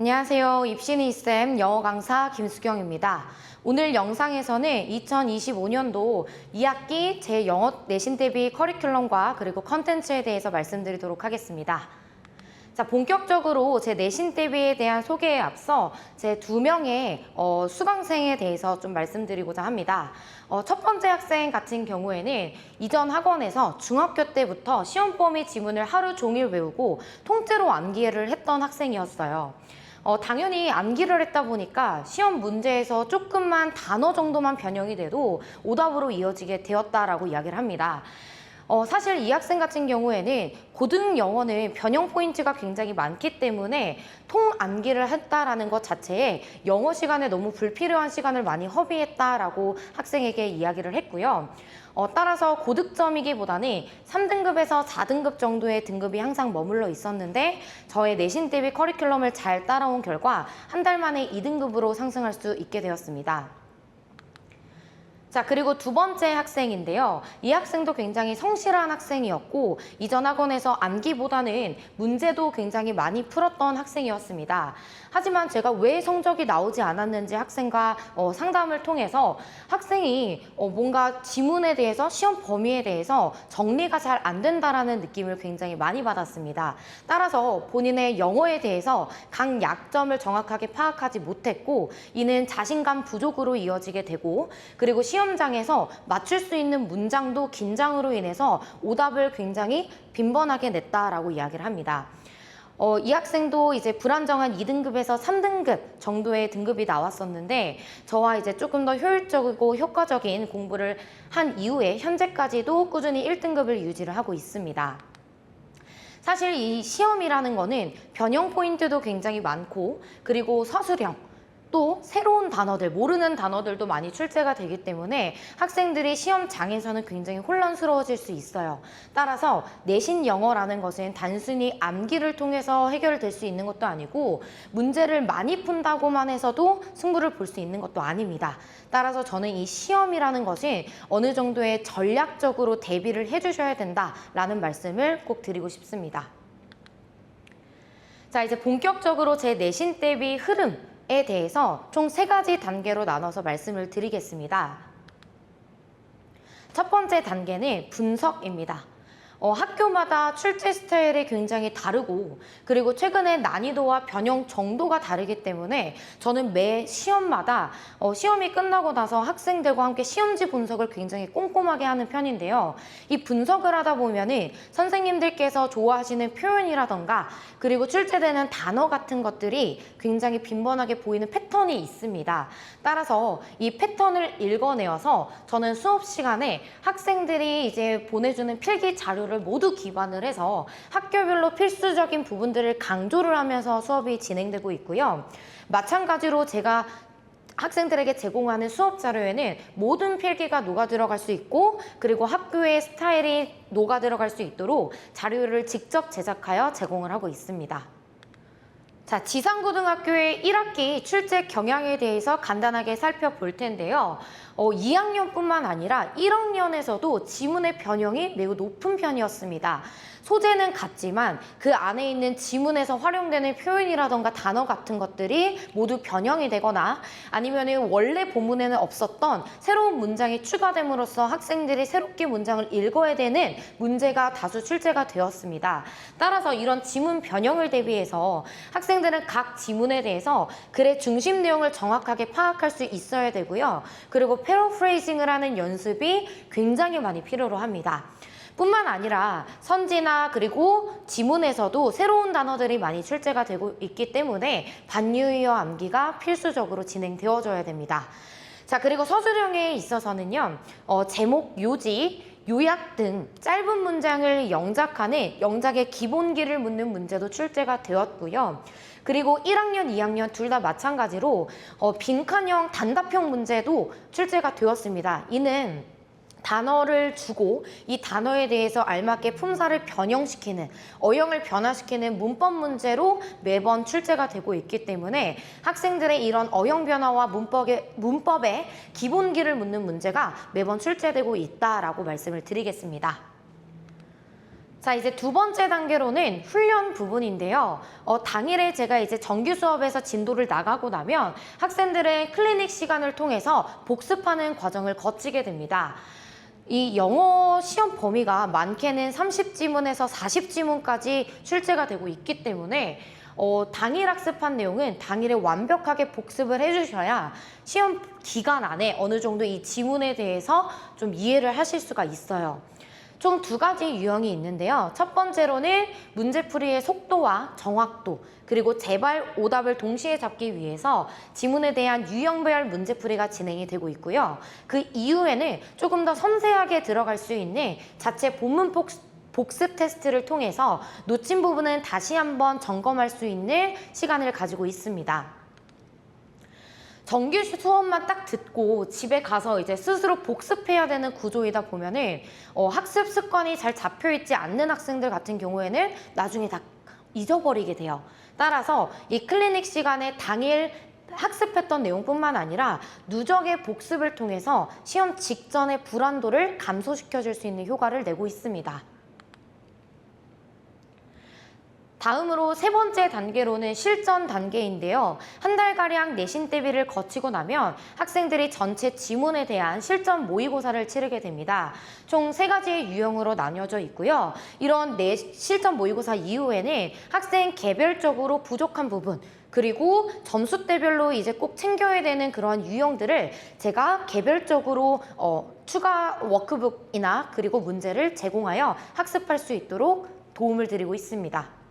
안녕하세요. 입시니쌤 영어 강사 김수경입니다. 오늘 영상에서는 2025년도 2학기 제 영어 내신 대비 커리큘럼과 그리고 컨텐츠에 대해서 말씀드리도록 하겠습니다. 자, 본격적으로 제 내신 대비에 대한 소개에 앞서 제 두 명의 어, 수강생에 대해서 좀 말씀드리고자 합니다. 어, 첫 번째 학생 같은 경우에는 이전 학원에서 중학교 때부터 시험 범위 지문을 하루 종일 외우고 통째로 암기를 했던 학생이었어요. 어, 당연히 암기를 했다 보니까 시험 문제에서 조금만 단어 정도만 변형이 돼도 오답으로 이어지게 되었다라고 이야기를 합니다. 어, 사실 이 학생 같은 경우에는 고등 영어는 변형 포인트가 굉장히 많기 때문에 통 암기를 했다라는 것 자체에 영어 시간에 너무 불필요한 시간을 많이 허비했다라고 학생에게 이야기를 했고요. 어, 따라서 고득점이기보다는 3등급에서 4등급 정도의 등급이 항상 머물러 있었는데 저의 내신 대비 커리큘럼을 잘 따라온 결과 한 달 만에 2등급으로 상승할 수 있게 되었습니다. 자, 그리고 두 번째 학생인데요. 이 학생도 굉장히 성실한 학생이었고, 이전 학원에서 암기보다는 문제도 굉장히 많이 풀었던 학생이었습니다. 하지만 제가 왜 성적이 나오지 않았는지 학생과 어, 상담을 통해서 학생이 어, 뭔가 지문에 대해서 시험 범위에 대해서 정리가 잘 안 된다라는 느낌을 굉장히 많이 받았습니다. 따라서 본인의 영어에 대해서 강 약점을 정확하게 파악하지 못했고, 이는 자신감 부족으로 이어지게 되고, 그리고 시험 장에서 맞출 수 있는 문장도 긴장으로 인해서 오답을 굉장히 빈번하게 냈다라고 이야기를 합니다. 어, 이 학생도 이제 불안정한 2등급에서 3등급 정도의 등급이 나왔었는데 저와 이제 조금 더 효율적이고 효과적인 공부를 한 이후에 현재까지도 꾸준히 1등급을 유지를 하고 있습니다. 사실 이 시험이라는 거는 변형 포인트도 굉장히 많고 그리고 서술형 또 새로운 단어들, 모르는 단어들도 많이 출제가 되기 때문에 학생들이 시험장에서는 굉장히 혼란스러워질 수 있어요. 따라서 내신 영어라는 것은 단순히 암기를 통해서 해결될 수 있는 것도 아니고 문제를 많이 푼다고만 해서도 승부를 볼 수 있는 것도 아닙니다. 따라서 저는 이 시험이라는 것이 어느 정도의 전략적으로 대비를 해주셔야 된다라는 말씀을 꼭 드리고 싶습니다. 자, 이제 본격적으로 제 내신 대비 흐름 에 대해서 총 세 가지 단계로 나눠서 말씀을 드리겠습니다. 첫 번째 단계는 분석입니다. 어, 학교마다 출제 스타일이 굉장히 다르고 그리고 최근에 난이도와 변형 정도가 다르기 때문에 저는 매 시험마다 어, 시험이 끝나고 나서 학생들과 함께 시험지 분석을 굉장히 꼼꼼하게 하는 편인데요. 이 분석을 하다 보면은 선생님들께서 좋아하시는 표현이라던가 그리고 출제되는 단어 같은 것들이 굉장히 빈번하게 보이는 패턴이 있습니다. 따라서 이 패턴을 읽어내어서 저는 수업 시간에 학생들이 이제 보내주는 필기 자료를 모두 기반을 해서 학교별로 필수적인 부분들을 강조를 하면서 수업이 진행되고 있고요. 마찬가지로 제가 학생들에게 제공하는 수업 자료에는 모든 필기가 녹아 들어갈 수 있고 그리고 학교의 스타일이 녹아 들어갈 수 있도록 자료를 직접 제작하여 제공을 하고 있습니다. 자, 지상고등학교의 1학기 출제 경향에 대해서 간단하게 살펴볼 텐데요. 어, 2학년뿐만 아니라 1학년에서도 지문의 변형이 매우 높은 편이었습니다. 소재는 같지만 그 안에 있는 지문에서 활용되는 표현이라던가 단어 같은 것들이 모두 변형이 되거나 아니면 원래 본문에는 없었던 새로운 문장이 추가됨으로써 학생들이 새롭게 문장을 읽어야 되는 문제가 다수 출제가 되었습니다. 따라서 이런 지문 변형을 대비해서 학생들은 각 지문에 대해서 글의 중심 내용을 정확하게 파악할 수 있어야 되고요. 그리고 패러프레이징을 하는 연습이 굉장히 많이 필요로 합니다. 뿐만 아니라 선지나 그리고 지문에서도 새로운 단어들이 많이 출제가 되고 있기 때문에 반유의어 암기가 필수적으로 진행되어져야 됩니다. 자, 그리고 서술형에 있어서는요, 어, 제목, 요지, 요약 등 짧은 문장을 영작하는 영작의 기본기를 묻는 문제도 출제가 되었고요. 그리고 1학년, 2학년 둘 다 마찬가지로 어, 빈칸형 단답형 문제도 출제가 되었습니다. 이는 단어를 주고 이 단어에 대해서 알맞게 품사를 변형시키는 어형을 변화시키는 문법 문제로 매번 출제가 되고 있기 때문에 학생들의 이런 어형 변화와 문법의 문법의 기본기를 묻는 문제가 매번 출제되고 있다라고 말씀을 드리겠습니다. 자, 이제 두 번째 단계로는 훈련 부분인데요. 어, 당일에 제가 이제 정규 수업에서 진도를 나가고 나면 학생들의 클리닉 시간을 통해서 복습하는 과정을 거치게 됩니다. 이 영어 시험 범위가 많게는 30지문에서 40지문까지 출제가 되고 있기 때문에 어, 당일 학습한 내용은 당일에 완벽하게 복습을 해주셔야 시험 기간 안에 어느 정도 이 지문에 대해서 좀 이해를 하실 수가 있어요. 총 두 가지 유형이 있는데요. 첫 번째로는 문제풀이의 속도와 정확도, 그리고 재발 오답을 동시에 잡기 위해서 지문에 대한 유형별 문제풀이가 진행이 되고 있고요. 그 이후에는 조금 더 섬세하게 들어갈 수 있는 자체 본문 복습 복습 테스트를 통해서 놓친 부분은 다시 한번 점검할 수 있는 시간을 가지고 있습니다. 정규 수업만 딱 듣고 집에 가서 이제 스스로 복습해야 되는 구조이다 보면은 어, 학습 습관이 잘 잡혀 있지 않는 학생들 같은 경우에는 나중에 다 잊어버리게 돼요. 따라서 이 클리닉 시간에 당일 학습했던 내용뿐만 아니라 누적의 복습을 통해서 시험 직전의 불안도를 감소시켜 줄 수 있는 효과를 내고 있습니다. 다음으로 세 번째 단계로는 실전 단계인데요. 한 달가량 내신 대비를 거치고 나면 학생들이 전체 지문에 대한 실전 모의고사를 치르게 됩니다. 총 세 가지의 유형으로 나뉘어져 있고요. 이런 내 실전 모의고사 이후에는 학생 개별적으로 부족한 부분, 그리고 점수대별로 이제 꼭 챙겨야 되는 그런 유형들을 제가 개별적으로 어, 추가 워크북이나 그리고 문제를 제공하여 학습할 수 있도록 도움을 드리고 있습니다.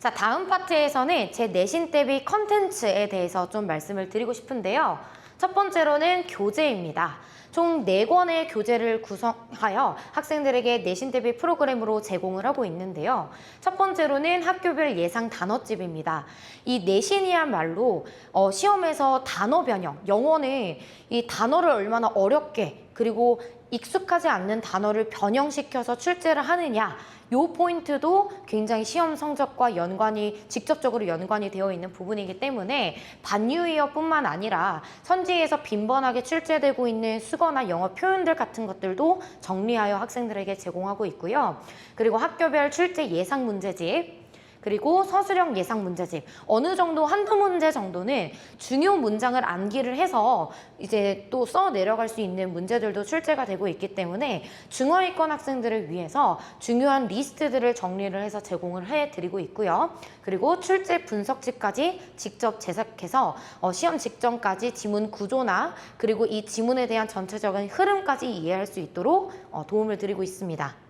자, 다음 파트에서는 제 내신 대비 컨텐츠에 대해서 좀 말씀을 드리고 싶은데요. 첫 번째로는 교재입니다. 총 4권의 교재를 구성하여 학생들에게 내신 대비 프로그램으로 제공을 하고 있는데요. 첫 번째로는 학교별 예상 단어집입니다. 이 내신이야말로 어, 시험에서 단어 변형, 영어는 이 단어를 얼마나 어렵게 그리고 익숙하지 않는 단어를 변형시켜서 출제를 하느냐 요 포인트도 굉장히 시험 성적과 연관이 직접적으로 연관이 되어 있는 부분이기 때문에 반유이어뿐만 아니라 선지에서 빈번하게 출제되고 있는 수거나 영어 표현들 같은 것들도 정리하여 학생들에게 제공하고 있고요. 그리고 학교별 출제 예상 문제집 그리고 서술형 예상 문제집 어느 정도 한두 문제 정도는 중요 문장을 암기를 해서 이제 또 써 내려갈 수 있는 문제들도 출제가 되고 있기 때문에 중하위권 학생들을 위해서 중요한 리스트들을 정리를 해서 제공을 해드리고 있고요. 그리고 출제 분석집까지 직접 제작해서 어, 시험 직전까지 지문 구조나 그리고 이 지문에 대한 전체적인 흐름까지 이해할 수 있도록 어, 도움을 드리고 있습니다.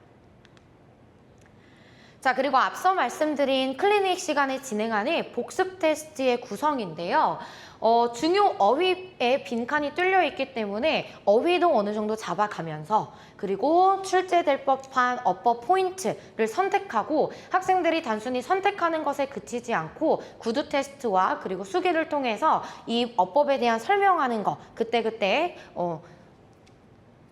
자, 그리고 앞서 말씀드린 클리닉 시간에 진행하는 복습 테스트의 구성인데요. 어, 중요 어휘에 빈칸이 뚫려 있기 때문에 어휘도 어느 정도 잡아가면서 그리고 출제될 법한 어법 포인트를 선택하고 학생들이 단순히 선택하는 것에 그치지 않고 구두 테스트와 그리고 수기를 통해서 이 어법에 대한 설명하는 거 그때그때 어,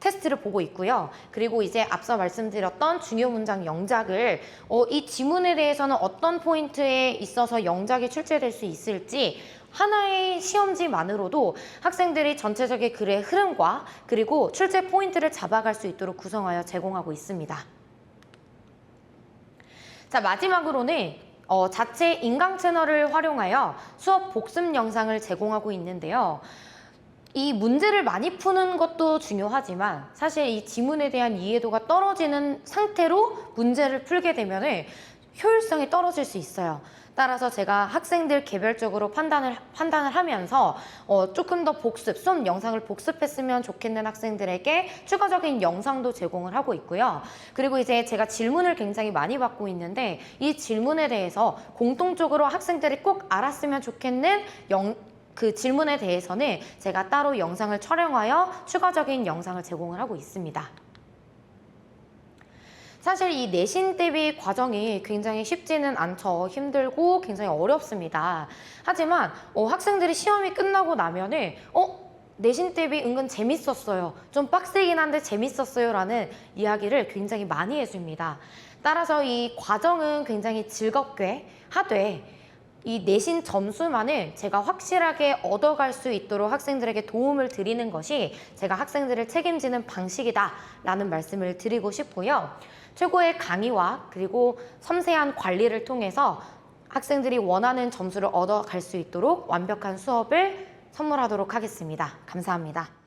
테스트를 보고 있고요. 그리고 이제 앞서 말씀드렸던 중요 문장 영작을 어, 이 지문에 대해서는 어떤 포인트에 있어서 영작이 출제될 수 있을지 하나의 시험지만으로도 학생들이 전체적인 글의 흐름과 그리고 출제 포인트를 잡아갈 수 있도록 구성하여 제공하고 있습니다. 자 마지막으로는 어, 자체 인강 채널을 활용하여 수업 복습 영상을 제공하고 있는데요. 이 문제를 많이 푸는 것도 중요하지만 사실 이 지문에 대한 이해도가 떨어지는 상태로 문제를 풀게 되면 효율성이 떨어질 수 있어요. 따라서 제가 학생들 개별적으로 판단을 판단을 하면서 어, 조금 더 복습, 수업 영상을 복습했으면 좋겠는 학생들에게 추가적인 영상도 제공을 하고 있고요. 그리고 이제 제가 질문을 굉장히 많이 받고 있는데 이 질문에 대해서 공통적으로 학생들이 꼭 알았으면 좋겠는 영, 그 질문에 대해서는 제가 따로 영상을 촬영하여 추가적인 영상을 제공을 하고 있습니다. 사실 이 내신 대비 과정이 굉장히 쉽지는 않죠. 힘들고 굉장히 어렵습니다. 하지만 어, 학생들이 시험이 끝나고 나면은 어 내신 대비 은근 재밌었어요. 좀 빡세긴 한데 재밌었어요. 라는 이야기를 굉장히 많이 해줍니다. 따라서 이 과정은 굉장히 즐겁게 하되 이 내신 점수만을 제가 확실하게 얻어갈 수 있도록 학생들에게 도움을 드리는 것이 제가 학생들을 책임지는 방식이다라는 말씀을 드리고 싶고요. 최고의 강의와 그리고 섬세한 관리를 통해서 학생들이 원하는 점수를 얻어갈 수 있도록 완벽한 수업을 선물하도록 하겠습니다. 감사합니다.